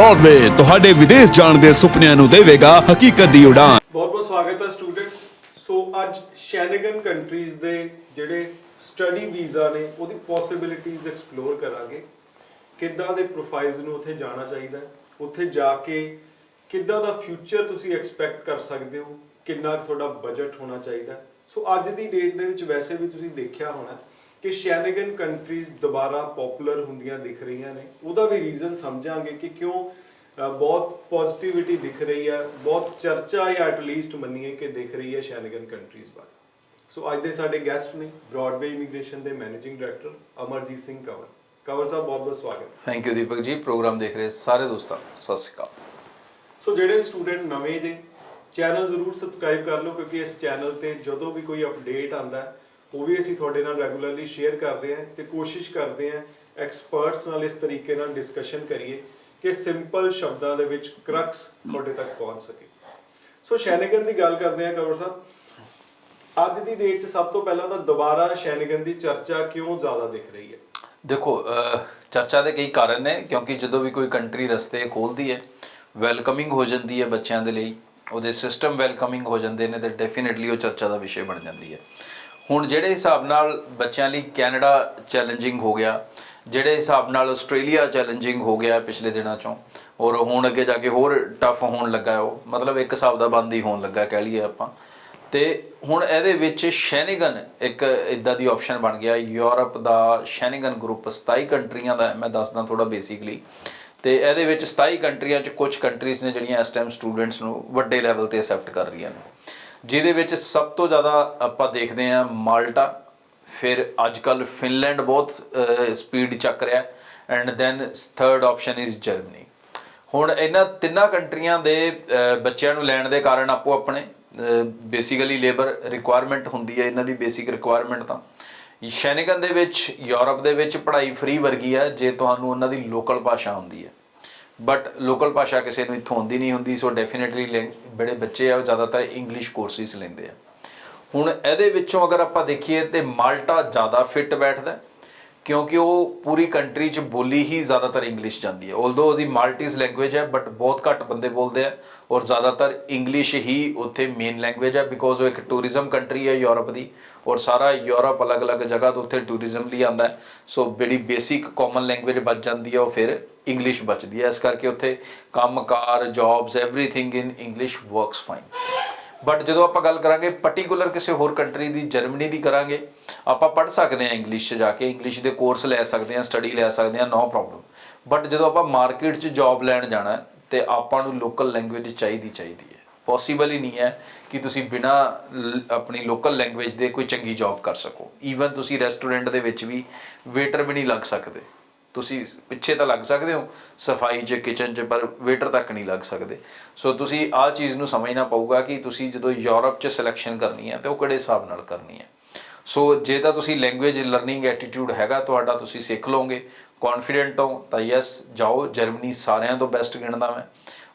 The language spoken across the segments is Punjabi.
ਬ੍ਰੌਡਵੇ ਤੁਹਾਡੇ ਵਿਦੇਸ਼ ਜਾਣ ਦੇ ਸੁਪਨਿਆਂ ਨੂੰ ਦੇਵੇਗਾ ਹਕੀਕਤ ਦੀ ਉਡਾਨ। ਬਹੁਤ ਬਹੁਤ ਸਵਾਗਤ ਹੈ ਸਟੂਡੈਂਟਸ ਸੋ ਅੱਜ ਸ਼ੈਨਗਨ ਕੰਟਰੀਜ਼ ਦੇ ਜਿਹੜੇ ਸਟੱਡੀ ਵੀਜ਼ਾ ਨੇ, ਉਹਦੀ ਪੋਸਿਬਿਲਿਟੀਜ਼ ਐਕਸਪਲੋਰ ਕਰਾਂਗੇ। ਕਿੱਦਾਂ ਦੇ ਪ੍ਰੋਫਾਈਲਸ ਨੂੰ ਉੱਥੇ ਜਾਣਾ ਚਾਹੀਦਾ ਉੱਥੇ ਜਾ ਕੇ ਕਿੱਦਾਂ ਦਾ ਫਿਊਚਰ ਤੁਸੀਂ ਐਕਸਪੈਕਟ ਕਰ ਸਕਦੇ ਹੋ? ਕਿੰਨਾ ਤੁਹਾਡਾ ਬਜਟ ਹੋਣਾ ਚਾਹੀਦਾ ਸੋ ਅੱਜ ਦੀ ਡੇਟ ਦੇ ਵਿੱਚ ਵੈਸੇ ਵੀ ਤੁਸੀਂ ਦੇਖਿਆ ਹੋਣਾ ਕਿ ਸ਼ੈਨਗਨ ਕੰਟਰੀਜ਼ ਦੁਬਾਰਾ ਪਪੂਲਰ ਹੁੰਦੀਆਂ ਦਿਖ ਰਹੀਆਂ ਨੇ। ਉਹਦਾ ਵੀ ਰੀਜ਼ਨ ਸਮਝਾਂਗੇ ਕਿ ਕਿਉਂ ਬਹੁਤ ਪੋਜ਼ਿਟਿਵਿਟੀ ਦਿਖ ਰਹੀ ਹੈ ਬਹੁਤ ਚਰਚਾ ਜਾਂ ਐਟਲੀਸਟ ਮੰਨੀਏ ਕਿ ਦਿਖ ਰਹੀ ਹੈ ਸ਼ੈਨਗਨ ਕੰਟਰੀਜ਼ ਬਾਰੇ ਸੋ ਅੱਜ ਦੇ ਸਾਡੇ ਗੈਸਟ ਨੇ ਬ੍ਰੌਡਵੇ ਇਮੀਗ੍ਰੇਸ਼ਨ ਦੇ ਮੈਨੇਜਿੰਗ ਡਾਇਰੈਕਟਰ ਅਮਰਜੀਤ ਸਿੰਘ ਕੰਵਰ। ਕੰਵਰ ਸਾਹਿਬ ਬਹੁਤ ਬਹੁਤ ਸਵਾਗਤ। ਥੈਂਕ ਯੂ ਦੀਪਕ ਜੀ। ਪ੍ਰੋਗਰਾਮ ਦੇਖ ਰਹੇ ਸਾਰੇ ਦੋਸਤਾਂ ਸਤਿ ਸ਼੍ਰੀ ਅਕਾਲ। ਸੋ ਜਿਹੜੇ ਸਟੂਡੈਂਟ ਨਵੇਂ ਜੇ ਚੈਨਲ ਜ਼ਰੂਰ ਸਬਸਕ੍ਰਾਈਬ ਕਰ ਲਓ ਕਿਉਂਕਿ ਇਸ ਚੈਨਲ ਤੇ ਜਦੋਂ ਵੀ ਕੋਈ ਅਪਡੇਟ ਆਂਦਾ ਹੈ, ਉਹ ਵੀ ਅਸੀਂ ਤੁਹਾਡੇ ਨਾਲ ਰੈਗੂਲਰਲੀ ਸ਼ੇਅਰ ਕਰਦੇ ਹਾਂ ਤੇ ਕੋਸ਼ਿਸ਼ ਕਰਦੇ ਹਾਂ ਐਕਸਪਰਟਸ ਨਾਲ ਇਸ ਤਰੀਕੇ ਨਾਲ ਡਿਸਕਸ਼ਨ ਕਰੀਏ ਕਿ ਸਿੰਪਲ ਸ਼ਬਦਾਂ ਦੇ ਵਿੱਚ ਕਰਕਸ ਤੁਹਾਡੇ ਤੱਕ ਪਹੁੰਚ ਸਕੇ। ਸੋ ਸ਼ੈਨਗਨ ਦੀ ਗੱਲ ਕਰਦੇ ਹਾਂ ਕੰਵਰ ਸਾਹਿਬ। ਅੱਜ ਦੀ ਡੇਟ 'ਚ ਸਭ ਤੋਂ ਪਹਿਲਾਂ ਤਾਂ ਦੁਬਾਰਾ ਸ਼ੈਨਗਨ ਦੀ ਚਰਚਾ ਕਿਉਂ ਜ਼ਿਆਦਾ ਦਿਖ ਰਹੀ ਹੈ? ਦੇਖੋ ਚਰਚਾ ਦੇ ਕਈ ਕਾਰਨ ਨੇ, ਕਿਉਂਕਿ ਜਦੋਂ ਵੀ ਕੋਈ ਕੰਟਰੀ ਰਸਤੇ ਖੋਲਦੀ ਹੈ ਵੈਲਕਮਿੰਗ ਹੋ ਜਾਂਦੀ ਹੈ ਬੱਚਿਆਂ ਦੇ ਲਈ, ਉਹਦੇ ਸਿਸਟਮ ਵੈਲਕਮਿੰਗ ਹੋ ਜਾਂਦੇ ਨੇ, ਤੇ ਡੈਫੀਨਿਟਲੀ ਉਹ ਚਰਚਾ ਦਾ ਵਿਸ਼ੇ ਬਣ ਜਾਂਦੀ ਹੈ। ਹੁਣ ਜਿਹੜੇ ਹਿਸਾਬ ਨਾਲ ਬੱਚਿਆਂ ਲਈ ਕੈਨੇਡਾ ਚੈਲੰਜਿੰਗ ਹੋ ਗਿਆ, ਜਿਹੜੇ ਹਿਸਾਬ ਨਾਲ ਆਸਟ੍ਰੇਲੀਆ ਚੈਲੰਜਿੰਗ ਹੋ ਗਿਆ ਪਿਛਲੇ ਦਿਨਾਂ ਚੋਂ, ਔਰ ਹੁਣ ਅੱਗੇ ਜਾ ਕੇ ਹੋਰ ਟਫ ਹੋਣ ਲੱਗਾ ਉਹ, ਮਤਲਬ ਇੱਕ ਹਿਸਾਬ ਦਾ ਬੰਦ ਹੀ ਹੋਣ ਲੱਗਾ ਕਹਿ ਲਈਏ ਆਪਾਂ। ਤੇ ਹੁਣ ਇਹਦੇ ਵਿੱਚ ਸ਼ੈਨਿਗਨ ਇੱਕ ਇਦਾਂ ਦੀ ਆਪਸ਼ਨ ਬਣ ਗਿਆ, ਯੂਰਪ ਦਾ ਸ਼ੈਨਿਗਨ ਗਰੁੱਪ 27 ਕੰਟਰੀਆਂ ਦਾ ਮੈਂ ਦੱਸਦਾ ਥੋੜਾ ਬੇਸਿਕਲੀ ਤੇ ਇਹਦੇ ਵਿੱਚ 27 ਕੰਟਰੀਆਂ ਚ ਕੁਝ ਕੰਟਰੀਜ਼ ਨੇ ਜਿਹੜੀਆਂ ਇਸ ਟਾਈਮ ਸਟੂਡੈਂਟਸ ਨੂੰ ਵੱਡੇ ਲੈਵਲ ਤੇ ਅਸੈਪਟ ਕਰ ਰਹੀਆਂ ਨੇ। ਜਿਹਦੇ ਵਿੱਚ ਸਭ ਤੋਂ ਜ਼ਿਆਦਾ ਆਪਾਂ ਦੇਖਦੇ ਹਾਂ ਮਾਲਟਾ, ਫਿਰ ਅੱਜ ਕੱਲ ਫਿਨਲੈਂਡ ਬਹੁਤ ਸਪੀਡ ਚੱਕ ਰਿਹਾ and then third option is Germany ਹੁਣ ਇਹਨਾਂ ਤਿੰਨਾਂ ਕੰਟਰੀਆਂ ਦੇ ਬੱਚਿਆਂ ਨੂੰ ਲੈਣ ਦੇ ਕਾਰਨ ਆਪੋ ਆਪਣੇ ਬੇਸਿਕਲੀ ਲੇਬਰ ਰਿਕੁਆਇਰਮੈਂਟ ਹੁੰਦੀ ਹੈ ਇਹਨਾਂ ਦੀ ਬੇਸਿਕ ਰਿਕੁਆਇਰਮੈਂਟ ਤਾਂ। ਸ਼ੈਨਗਨ ਦੇ ਵਿੱਚ ਯੂਰਪ ਦੇ ਵਿੱਚ ਪੜ੍ਹਾਈ ਫ੍ਰੀ ਵਰਗੀ ਹੈ, ਜੇ ਤੁਹਾਨੂੰ ਉਹਨਾਂ ਦੀ ਲੋਕਲ ਭਾਸ਼ਾ ਹੁੰਦੀ ਹੈ। ਬਟ ਲੋਕਲ ਭਾਸ਼ਾ ਕਿਸੇ ਨੂੰ ਇੱਥੋਂ ਆਉਂਦੀ ਨਹੀਂ ਹੁੰਦੀ ਸੋ ਡੈਫੀਨਿਟਲੀ ਜਿਹੜੇ ਬੱਚੇ ਆ ਉਹ ਜ਼ਿਆਦਾਤਰ ਇੰਗਲਿਸ਼ ਕੋਰਸਿਸ ਲੈਂਦੇ ਆ। ਹੁਣ ਇਹਦੇ ਵਿੱਚੋਂ ਅਗਰ ਆਪਾਂ ਦੇਖੀਏ ਤੇ ਮਾਲਟਾ ਜ਼ਿਆਦਾ ਫਿੱਟ ਬੈਠਦਾ ਕਿਉਂਕਿ ਉਹ ਪੂਰੀ ਕੰਟਰੀ 'ਚ ਬੋਲੀ ਹੀ ਜ਼ਿਆਦਾਤਰ ਇੰਗਲਿਸ਼ ਜਾਂਦੀ ਹੈ। ਆਲਦੋ ਉਹਦੀ ਮਾਲਟੀਜ਼ ਲੈਂਗੁਏਜ ਹੈ ਬਟ ਬਹੁਤ ਘੱਟ ਬੰਦੇ ਬੋਲਦੇ ਆ ਔਰ ਜ਼ਿਆਦਾਤਰ ਇੰਗਲਿਸ਼ ਹੀ ਉੱਥੇ ਮੇਨ ਲੈਂਗੁਏਜ ਹੈ ਬਿਕੋਜ਼ ਉਹ ਇੱਕ ਟੂਰਿਜ਼ਮ ਕੰਟਰੀ ਹੈ ਯੂਰਪ ਦੀ ਔਰ ਸਾਰਾ ਯੂਰਪ ਅਲੱਗ-ਅਲੱਗ ਜਗ੍ਹਾ ਤੋਂ ਉੱਥੇ ਟੂਰਿਜ਼ਮ ਲਈ ਆਂਦਾ ਹੈ। ਸੋ ਜਿਹੜੀ ਬੇਸਿਕ ਕਾਮਨ ਲੈਂਗੁਏਜ ਬਚ ਜਾਂਦੀ ਹੈ, ਉਹ ਫਿਰ ਇੰਗਲਿਸ਼ ਬਚਦੀ ਹੈ। ਇਸ ਕਰਕੇ ਉੱਥੇ ਕੰਮਕਾਰ jobs everything in English works fine but ਜਦੋਂ ਆਪਾਂ ਗੱਲ ਕਰਾਂਗੇ ਪਾਰਟਿਕੂਲਰ ਕਿਸੇ ਹੋਰ ਕੰਟਰੀ ਦੀ ਜਰਮਨੀ ਦੀ ਕਰਾਂਗੇ ਆਪਾਂ ਪੜ੍ਹ ਸਕਦੇ ਹਾਂ ਇੰਗਲਿਸ਼ 'ਚ ਜਾ ਕੇ ਇੰਗਲਿਸ਼ ਦੇ ਕੋਰਸ ਲੈ ਸਕਦੇ ਹਾਂ ਸਟੱਡੀ ਲੈ ਸਕਦੇ ਹਾਂ ਨੋ ਪ੍ਰੋਬਲਮ ਬਟ ਜਦੋਂ ਆਪਾਂ ਮਾਰਕੀਟ 'ਚ ਜੌਬ ਲੈਣ ਜਾਣਾ ਹੈ, ਤੇ ਆਪਾਂ ਨੂੰ ਲੋਕਲ ਲੈਂਗੁਏਜ ਚਾਹੀਦੀ ਚਾਹੀਦੀ ਹੈ। ਪੋਸੀਬਲ ਹੀ ਨਹੀਂ ਹੈ ਕਿ ਤੁਸੀਂ ਬਿਨਾ ਆਪਣੀ ਲੋਕਲ ਲੈਂਗੁਏਜ ਦੇ ਕੋਈ ਚੰਗੀ ਜੌਬ ਕਰ ਸਕੋ। ਈਵਨ ਤੁਸੀਂ ਰੈਸਟੋਰੈਂਟ ਦੇ ਵਿੱਚ ਵੀ ਵੇਟਰ ਵੀ ਨਹੀਂ ਲੱਗ ਸਕਦੇ। ਤੁਸੀਂ ਪਿੱਛੇ ਤਾਂ ਲੱਗ ਸਕਦੇ ਹੋ ਸਫ਼ਾਈ 'ਚ ਕਿਚਨ 'ਚ ਪਰ ਵੇਟਰ ਤੱਕ ਨਹੀਂ ਲੱਗ ਸਕਦੇ। ਸੋ ਤੁਸੀਂ ਆਹ ਚੀਜ਼ ਨੂੰ ਸਮਝਣਾ ਪਊਗਾ ਕਿ ਤੁਸੀਂ ਜਦੋਂ ਯੂਰਪ 'ਚ ਸਿਲੈਕਸ਼ਨ ਕਰਨੀ ਹੈ ਤੇ ਉਹ ਕਿਹੜੇ ਹਿਸਾਬ ਨਾਲ ਕਰਨੀ ਹੈ? ਸੋ ਜੇ ਤਾਂ ਤੁਸੀਂ ਲੈਂਗੁਏਜ ਲਰਨਿੰਗ ਐਟੀਟਿਊਡ ਹੈਗਾ ਤੁਹਾਡਾ, ਤੁਸੀਂ ਸਿੱਖ ਲਓਗੇ। ਕੌਨਫੀਡੈਂਟ ਹੋ, ਤਾਂ ਯੈਸ ਜਾਓ। ਜਰਮਨੀ ਸਾਰਿਆਂ ਤੋਂ ਬੈਸਟ ਗਿਣਦਾ ਮੈਂ।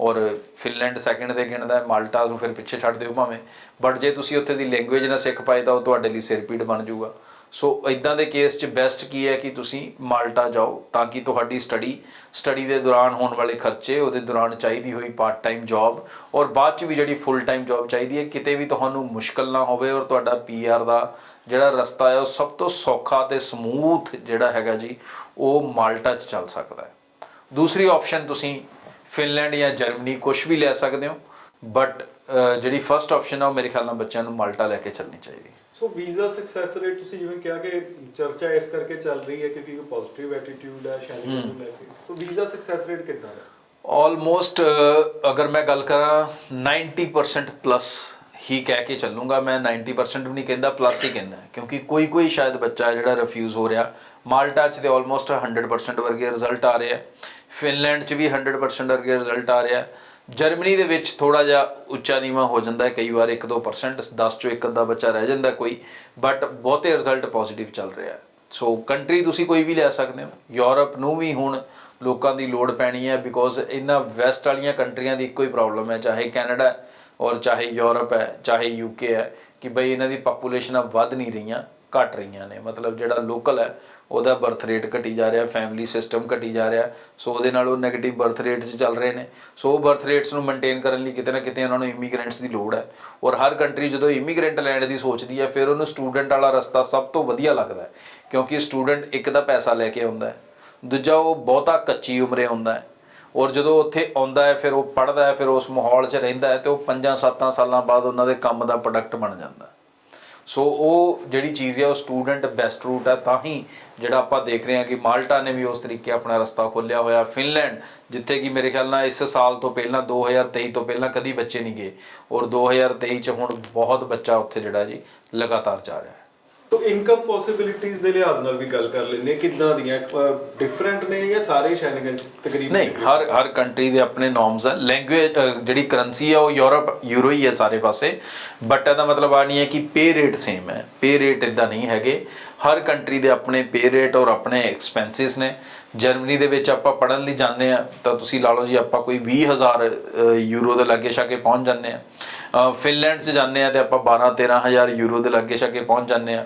ਔਰ ਫਿਨਲੈਂਡ ਸੈਕਿੰਡ ਤੇ ਗਿਣਦਾ ਹੈ ਮਾਲਟਾ ਨੂੰ ਫਿਰ ਪਿੱਛੇ ਛੱਡ ਦਿਓ ਭਾਵੇਂ। ਬਟ ਜੇ ਤੁਸੀਂ ਉੱਥੇ ਦੀ ਲੈਂਗੁਏਜ ਨਾ ਸਿੱਖ ਪਾਏ, ਤਾਂ ਉਹ ਤੁਹਾਡੇ ਲਈ ਸਿਰਪੀੜ ਬਣ ਜਾਊਗਾ। ਸੋ ਇਦਾਂ ਦੇ ਕੇਸ 'ਚ ਬੈਸਟ ਕੀ ਹੈ ਕਿ ਤੁਸੀਂ ਮਾਲਟਾ ਜਾਓ, ਤਾਂ ਕਿ ਤੁਹਾਡੀ ਸਟੱਡੀ ਸਟੱਡੀ ਦੇ ਦੌਰਾਨ ਹੋਣ ਵਾਲੇ ਖਰਚੇ, ਉਹਦੇ ਦੌਰਾਨ ਚਾਹੀਦੀ ਹੋਈ ਪਾਰਟ ਟਾਈਮ ਜੌਬ ਔਰ ਬਾਅਦ 'ਚ ਵੀ ਜਿਹੜੀ ਫੁੱਲ ਟਾਈਮ ਜੌਬ ਚਾਹੀਦੀ ਹੈ, ਕਿਤੇ ਵੀ ਤੁਹਾਨੂੰ ਮੁਸ਼ਕਲ ਨਾ ਹੋਵੇ ਔਰ ਤੁਹਾਡਾ ਪੀਆਰ ਦਾ ਜਿਹੜਾ ਰਸਤਾ ਹੈ ਉਹ ਸਭ ਤੋਂ ਸੌਖਾ ਤੇ ਸਮੂਥ ਜਿਹੜਾ ਹੈਗਾ ਜੀ ਉਹ ਮਾਲਟਾ 'ਚ ਚੱਲ ਸਕਦਾ ਹੈ। ਦੂਸਰੀ ਆਪਸ਼ਨ ਤੁਸੀਂ ਫਿਨਲੈਂਡ ਜਾਂ ਜਰਮਨੀ ਕੁਝ ਵੀ ਲੈ ਸਕਦੇ ਹੋ ਬਟ ਜਿਹੜੀ ਫਰਸਟ ਆਪਸ਼ਨ ਆ ਉਹ ਮੇਰੇ ਖਿਆਲ ਨਾਲ ਬੱਚਿਆਂ ਨੂੰ ਮਾਲਟਾ ਲੈ ਕੇ ਚੱਲਣੀ ਚਾਹੀਦੀ। ਸੋ ਵੀਜ਼ਾ ਸਕਸੈਸ ਰੇਟ ਤੁਸੀਂ ਜਿਵੇਂ ਕਿਹਾ ਕਿ ਚਰਚਾ ਇਸ ਕਰਕੇ ਚੱਲ ਰਹੀ ਹੈ ਕਿਉਂਕਿ ਇੱਕ ਪੋਜ਼ਿਟਿਵ ਐਟੀਟਿਊਡ ਹੈ ਸ਼ੈਨਗਨ ਨੂੰ ਲੈ ਕੇ। ਸੋ ਵੀਜ਼ਾ ਸਕਸੈਸ ਰੇਟ ਕਿੰਨਾ ਹੈ? ਆਲਮੋਸਟ ਅਗਰ ਮੈਂ ਗੱਲ ਕਰਾਂ 90% ਪਲੱਸ ਹੀ ਕਹਿ ਕੇ ਚੱਲੂਗਾ, ਮੈਂ 90% ਵੀ ਨਹੀਂ ਕਹਿੰਦਾ ਪਲੱਸ ਹੀ ਕਹਿੰਦਾ ਕਿਉਂਕਿ ਕੋਈ ਕੋਈ ਸ਼ਾਇਦ ਬੱਚਾ ਜਿਹੜਾ ਰਿਫਿਊਜ਼ ਹੋ ਰਿਹਾ। ਮਾਲਟਾ 'ਚ ਤੇ ਆਲਮੋਸਟ 100% ਵਰਗੇ ਰਿਜ਼ਲਟ ਆ ਰਿਹਾ ਫਿਨਲੈਂਡ 'ਚ ਵੀ 100% ਵਰਗੇ ਰਿਜ਼ਲਟ ਆ ਰਿਹਾ ਜਰਮਨੀ ਦੇ ਵਿੱਚ ਥੋੜਾ ਜਿਹਾ ਉੱਚਾ ਨੀਵਾ ਹੋ ਜਾਂਦਾ ਹੈ, ਕਈ ਵਾਰ 1-2% 10 ਚੋਂ ਇੱਕ ਅੱਧਾ ਬੱਚਾ ਰਹਿ ਜਾਂਦਾ ਕੋਈ। ਬਟ ਬਹੁਤੇ ਰਿਜ਼ਲਟ ਪੋਜ਼ਿਟਿਵ ਚੱਲ ਰਿਹਾ ਸੋ ਕੰਟਰੀ ਤੁਸੀਂ ਕੋਈ ਵੀ ਲੈ ਸਕਦੇ ਹੋ। ਯੂਰਪ ਨੂੰ ਵੀ ਹੁਣ ਲੋਕਾਂ ਦੀ ਲੋੜ ਪੈਣੀ ਹੈ ਬਿਕੋਜ਼ ਇਹਨਾਂ ਵੈਸਟ ਵਾਲੀਆਂ ਕੰਟਰੀਆਂ ਦੀ ਇੱਕੋ ਹੀ ਪ੍ਰੋਬਲਮ ਹੈ। ਚਾਹੇ ਕੈਨੇਡਾ ਔਰ ਚਾਹੇ ਯੂਰਪ ਹੈ, ਚਾਹੇ ਯੂਕੇ ਹੈ ਕਿ ਬਈ ਇਹਨਾਂ ਦੀ ਪਾਪੂਲੇਸ਼ਨਾਂ ਵੱਧ ਨਹੀਂ ਰਹੀਆਂ, ਘਟ ਰਹੀਆਂ ਨੇ। ਮਤਲਬ ਜਿਹੜਾ ਲੋਕਲ ਹੈ, ਉਹਦਾ ਬਰਥ ਰੇਟ ਘਟੀ ਜਾ ਰਿਹਾ ਫੈਮਿਲੀ ਸਿਸਟਮ ਘਟੀ ਜਾ ਰਿਹਾ। ਸੋ ਉਹਦੇ ਨਾਲ ਉਹ 네ਗੇਟਿਵ ਬਰਥ ਰੇਟਸ ਚੱਲ ਰਹੇ ਨੇ। ਸੋ ਉਹ ਬਰਥ ਰੇਟਸ ਨੂੰ ਮੇਨਟੇਨ ਕਰਨ ਲਈ ਕਿਤੇ ਨਾ ਕਿਤੇ ਉਹਨਾਂ ਨੂੰ ਇਮੀਗ੍ਰੈਂਟਸ ਦੀ ਲੋੜ ਹੈ। ਔਰ ਹਰ ਕੰਟਰੀ ਜਦੋਂ ਇਮੀਗ੍ਰੈਂਟ ਲੈਣ ਦੀ ਸੋਚਦੀ ਹੈ, ਫਿਰ ਉਹਨੂੰ ਸਟੂਡੈਂਟ ਵਾਲਾ ਰਸਤਾ ਸਭ ਤੋਂ ਵਧੀਆ ਲੱਗਦਾ ਹੈ। ਕਿਉਂਕਿ ਸਟੂਡੈਂਟ ਇੱਕ ਦਾ ਪੈਸਾ ਲੈ ਕੇ ਆਉਂਦਾ ਹੈ। ਦੂਜਾ ਉਹ ਬਹੁਤਾ ਕੱਚੀ ਉਮਰੇ ਆਉਂਦਾ ਹੈ। ਔਰ ਜਦੋਂ ਉੱਥੇ ਆਉਂਦਾ ਹੈ, ਫਿਰ ਉਹ ਪੜ੍ਹਦਾ ਹੈ, ਫਿਰ ਉਸ ਮਾਹੌਲ 'ਚ ਰਹਿੰਦਾ ਹੈ ਤੇ ਉਹ 5-7 ਸਾਲਾਂ ਬਾਅਦ ਉਹਨਾਂ ਦੇ ਕੰਮ ਦਾ ਪ੍ਰੋਡਕਟ ਬਣ ਜਾਂਦਾ ਸੋ ਉਹ ਜਿਹੜੀ ਚੀਜ਼ ਹੈ, ਉਹ ਸਟੂਡੈਂਟ ਬੈਸਟ ਰੂਟ ਹੈ, ਤਾਂ ਹੀ ਜਿਹੜਾ ਆਪਾਂ ਦੇਖ ਰਹੇ ਹਾਂ ਕਿ ਮਾਲਟਾ ਨੇ ਵੀ ਉਸ ਤਰੀਕੇ ਆਪਣਾ ਰਸਤਾ ਖੋਲ੍ਹਿਆ ਹੋਇਆ ਫਿਨਲੈਂਡ, ਜਿੱਥੇ ਕਿ ਮੇਰੇ ਖਿਆਲ ਨਾਲ ਇਸ ਸਾਲ ਤੋਂ ਪਹਿਲਾਂ 2023 ਤੋਂ ਪਹਿਲਾਂ ਕਦੀ ਬੱਚੇ ਨਹੀਂ ਗਏ। ਔਰ 2023 ਚ ਹੁਣ ਬਹੁਤ ਬੱਚਾ ਉੱਥੇ ਜਿਹੜਾ ਜੀ ਲਗਾਤਾਰ ਜਾ ਰਿਹਾ ਹੈ। ਤੋ ਇਨਕਮ ਪੋਸਿਬਿਲਿਟੀਆਂ ਦੇ ਲਿਹਾਜ਼ ਨਾਲ ਵੀ ਗੱਲ ਕਰ ਲੈਂਦੇ ਕਿੱਦਾਂ ਦੀਆਂ ਡਿਫਰੈਂਟ ਨੇ ਜਾਂ ਸਾਰੇ ਸ਼ੈਨਗਨ ਤਕਰੀਬਨ ਨਹੀਂ ਹਰ ਹਰ ਕੰਟਰੀ ਦੇ ਆਪਣੇ ਨੋਰਮਸ ਹੈ ਲੈਂਗੁਏਜ ਜਿਹੜੀ ਕਰੰਸੀ ਹੈ ਉਹ ਯੂਰਪ ਯੂਰੋ ਹੀ ਹੈ ਸਾਰੇ ਪਾਸੇ। ਬਟ ਇਹਦਾ ਮਤਲਬ ਆ ਨਹੀਂ ਹੈ ਕਿ ਪੇ ਰੇਟ ਸੇਮ ਹੈ। ਪੇ ਰੇਟ ਇਦਾਂ ਨਹੀਂ ਹੈਗੇ। ਹਰ ਕੰਟਰੀ ਦੇ ਆਪਣੇ ਪੇ ਰੇਟ ਔਰ ਆਪਣੇ ਐਕਸਪੈਂਸਸ ਨੇ। ਜਰਮਨੀ ਦੇ ਵਿੱਚ ਆਪਾਂ ਪੜਨ ਲਈ ਜਾਂਦੇ ਆ ਤਾਂ ਤੁਸੀਂ ਲਾ ਲਓ ਜੀ ਆਪਾਂ ਕੋਈ 20000 ਅ, ਯੂਰੋ ਦੇ ਲਾਗੇ ਛਾਗੇ ਪਹੁੰਚ ਜਾਂਦੇ ਆ ਫਿਨਲੈਂਡ 'ਚ ਜਾਂਦੇ ਆ ਤੇ ਆਪਾਂ 12 13000 ਯੂਰੋ ਦੇ ਲਾਗੇ ਛਾਗੇ ਪਹੁੰਚ ਜਾਂਦੇ ਆ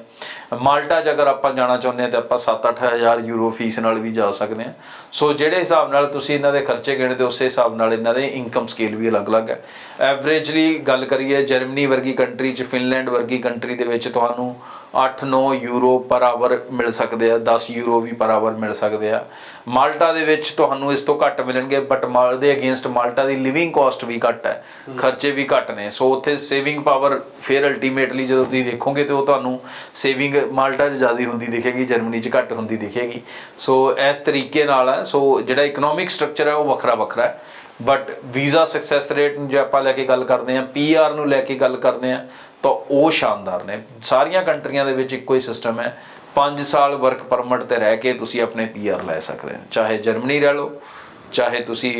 ਮਾਲਟਾ 'ਚ ਅਗਰ ਆਪਾਂ ਜਾਣਾ ਚਾਹੁੰਦੇ ਆ ਤੇ ਆਪਾਂ 7-8000 ਯੂਰੋ ਫੀਸ ਨਾਲ ਵੀ ਜਾ ਸਕਦੇ ਆ ਸੋ ਜਿਹੜੇ ਹਿਸਾਬ ਨਾਲ ਤੁਸੀਂ ਇਹਨਾਂ ਦੇ ਖਰਚੇ ਗਿਣਦੇ ਉਸੇ ਹਿਸਾਬ ਨਾਲ ਇਹਨਾਂ ਦੇ ਇਨਕਮ ਸਕੇਲ ਵੀ ਅਲੱਗ-ਅਲੱਗ ਹੈ। ਐਵਰੇਜਲੀ ਗੱਲ ਕਰੀਏ ਜਰਮਨੀ ਵਰਗੀ ਕੰਟਰੀ 'ਚ ਫਿਨਲੈਂਡ ਵਰਗੀ ਕੰਟਰੀ ਦੇ ਵਿੱਚ ਤੁਹਾਨੂੰ 8-9 ਯੂਰੋ ਪਰ ਆਵਰ ਮਿਲ ਸਕਦੇ ਆ 10 ਯੂਰੋ ਵੀ ਪਰ ਆਵਰ ਮਿਲ ਸਕਦੇ ਆ। ਮਾਲਟਾ ਦੇ ਵਿੱਚ ਤੁਹਾਨੂੰ ਇਸ ਤੋਂ ਘੱਟ ਮਿਲਣਗੇ ਬਟ ਮਾਲ ਦੇ ਅਗੇਂਸਟ ਮਾਲਟਾ ਦੀ ਲਿਵਿੰਗ ਕਾਸਟ ਵੀ ਘੱਟ ਹੈ। ਖਰਚੇ ਵੀ ਘੱਟ ਨੇ। ਸੋ ਉੱਥੇ ਸੇਵਿੰਗ ਪਾਵਰ ਫਿਰ ਅਲਟੀਮੇਟਲੀ ਜਦੋਂ ਤੁਸੀਂ ਦੇਖੋਗੇ ਤੇ ਉਹ ਤੁਹਾਨੂੰ ਸੇਵਿੰਗ ਮਾਲਟਾ 'ਚ ਜ਼ਿਆਦਾ ਹੁੰਦੀ ਦਿਖੇਗੀ ਜਰਮਨੀ 'ਚ ਘੱਟ ਹੁੰਦੀ ਦਿਖੇਗੀ। ਸੋ ਇਸ ਤਰੀਕੇ ਨਾਲ ਹੈ। ਸੋ ਜਿਹੜਾ ਇਕਨੋਮਿਕ ਸਟਰਕਚਰ ਹੈ ਉਹ ਵੱਖਰਾ ਵੱਖਰਾ ਹੈ। ਬਟ ਵੀਜ਼ਾ ਸਕਸੈਸ ਰੇਟ ਨੂੰ ਜੇ ਆਪਾਂ ਲੈ ਕੇ ਗੱਲ ਕਰਦੇ ਹਾਂ ਪੀਆਰ ਨੂੰ ਲੈ ਕੇ ਗੱਲ ਕਰਦੇ ਹਾਂ ਤਾਂ ਉਹ ਸ਼ਾਨਦਾਰ ਨੇ। ਸਾਰੀਆਂ ਕੰਟਰੀਆਂ ਦੇ ਵਿੱਚ ਇੱਕੋ ਹੀ ਸਿਸਟਮ ਹੈ। 5 ਸਾਲ ਵਰਕ ਪਰਮਿਟ ਤੇ ਰਹਿ ਕੇ ਤੁਸੀਂ ਆਪਣੇ ਪੀਆਰ ਲੈ ਸਕਦੇ ਹੋ। ਚਾਹੇ ਜਰਮਨੀ ਰਹਿ ਲਓ, ਚਾਹੇ ਤੁਸੀਂ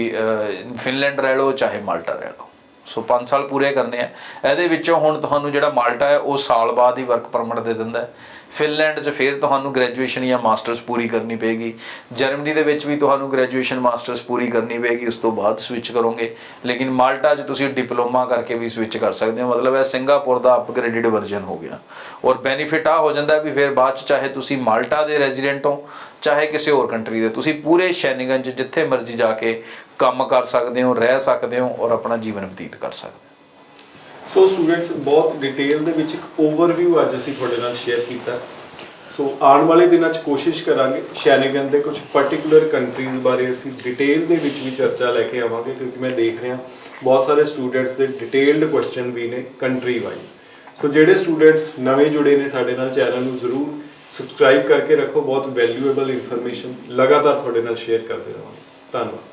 ਫਿਨਲੈਂਡ ਰਹਿ ਲਓ, ਚਾਹੇ ਮਾਲਟਾ ਰਹਿ ਲਓ। ਸੋ 5 ਸਾਲ ਪੂਰੇ ਕਰਨੇ ਆ। ਇਹਦੇ ਵਿੱਚੋਂ ਹੁਣ ਤੁਹਾਨੂੰ ਜਿਹੜਾ ਮਾਲਟਾ ਹੈ, ਉਹ ਸਾਲ ਬਾਅਦ ਹੀ ਵਰਕ ਪਰਮਿਟ ਦੇ ਦਿੰਦਾ ਹੈ। ਫਿਨਲੈਂਡ 'ਚ ਫਿਰ ਤੁਹਾਨੂੰ ਗ੍ਰੈਜੂਏਸ਼ਨ ਜਾਂ ਮਾਸਟਰਸ ਪੂਰੀ ਕਰਨੀ ਪਏਗੀ। ਜਰਮਨੀ ਦੇ ਵਿੱਚ ਵੀ ਤੁਹਾਨੂੰ ਗ੍ਰੈਜੂਏਸ਼ਨ ਮਾਸਟਰਸ ਪੂਰੀ ਕਰਨੀ ਪਏਗੀ, ਉਸ ਤੋਂ ਬਾਅਦ ਸਵਿਚ ਕਰੋਗੇ। ਲੇਕਿਨ ਮਾਲਟਾ 'ਚ ਤੁਸੀਂ ਡਿਪਲੋਮਾ ਕਰਕੇ ਵੀ ਸਵਿਚ ਕਰ ਸਕਦੇ ਹੋ। ਮਤਲਬ ਇਹ ਸਿੰਗਾਪੁਰ ਦਾ ਅਪਗ੍ਰੇਡਡ ਵਰਜ਼ਨ ਹੋ ਗਿਆ। ਔਰ ਬੈਨੀਫਿਟ ਆ ਹੋ ਜਾਂਦਾ ਵੀ ਫਿਰ ਬਾਅਦ 'ਚ ਚਾਹੇ ਤੁਸੀਂ ਮਾਲਟਾ ਦੇ ਰੈਜ਼ੀਡੈਂਟ ਹੋ, ਚਾਹੇ ਕਿਸੇ ਹੋਰ ਕੰਟਰੀ ਦੇ। ਤੁਸੀਂ ਪੂਰੇ ਸ਼ੈਨਗਨ 'ਚ ਜਿੱਥੇ ਮਰਜ਼ੀ ਜਾ ਕੇ ਕੰਮ ਕਰ ਸਕਦੇ ਹੋ, ਰਹਿ ਸਕਦੇ ਹੋ ਔਰ ਆਪਣਾ ਜੀਵਨ ਬਤੀਤ ਕਰ ਸਕਦੇ ਹੋ। ਸੋ ਸਟੂਡੈਂਟਸ ਬਹੁਤ ਡਿਟੇਲ ਦੇ ਵਿੱਚ ਇੱਕ ਓਵਰਵਿਊ ਅੱਜ ਅਸੀਂ ਤੁਹਾਡੇ ਨਾਲ ਸ਼ੇਅਰ ਕੀਤਾ। ਸੋ ਆਉਣ ਵਾਲੇ ਦਿਨਾਂ 'ਚ ਕੋਸ਼ਿਸ਼ ਕਰਾਂਗੇ ਸ਼ੈਨਗਨ ਦੇ ਕੁਝ ਪਾਰਟਿਕੂਲਰ ਕੰਟਰੀਜ਼ ਬਾਰੇ ਅਸੀਂ ਡਿਟੇਲ ਦੇ ਵਿੱਚ ਵੀ ਚਰਚਾ ਲੈ ਕੇ ਆਵਾਂਗੇ, ਕਿਉਂਕਿ ਮੈਂ ਦੇਖ ਰਿਹਾ ਬਹੁਤ ਸਾਰੇ ਸਟੂਡੈਂਟਸ ਦੇ ਡਿਟੇਲਡ ਕੁਐਸਚਨ ਵੀ ਨੇ ਕੰਟਰੀ ਵਾਈਜ਼ ਸੋ ਜਿਹੜੇ ਸਟੂਡੈਂਟਸ ਨਵੇਂ ਜੁੜੇ ਨੇ ਸਾਡੇ ਨਾਲ, ਚੈਨਲ ਨੂੰ ਜ਼ਰੂਰ ਸਬਸਕ੍ਰਾਈਬ ਕਰਕੇ ਰੱਖੋ। ਬਹੁਤ ਵੈਲਿਊਏਬਲ ਇਨਫੋਰਮੇਸ਼ਨ ਲਗਾਤਾਰ ਤੁਹਾਡੇ ਨਾਲ ਸ਼ੇਅਰ ਕਰਦੇ ਰਹਾਂਗੇ। ਧੰਨਵਾਦ।